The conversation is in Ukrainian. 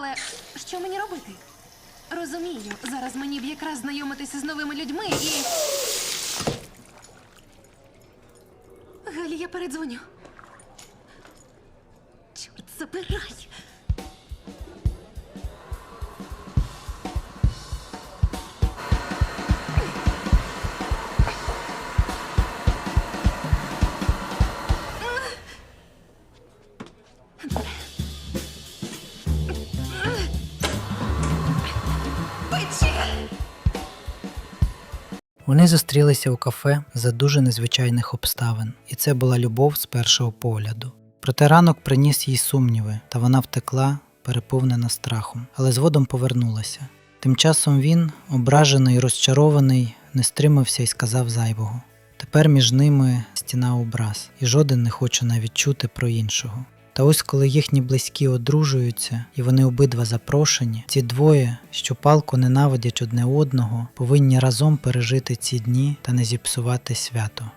Але що мені робити? Розумію, зараз мені б якраз знайомитися з новими людьми і. Галі, я передзвоню. Чорт, забирай. Вони зустрілися у кафе за дуже незвичайних обставин, і це була любов з першого погляду. Проте ранок приніс їй сумніви, та вона втекла, переповнена страхом, але згодом повернулася. Тим часом він, ображений розчарований, не стримався і сказав зайвого. Тепер між ними стіна образ, і жоден не хоче навіть чути про іншого. Та ось коли їхні близькі одружуються, і вони обидва запрошені, ці двоє, що палко ненавидять одне одного, повинні разом пережити ці дні та не зіпсувати свято.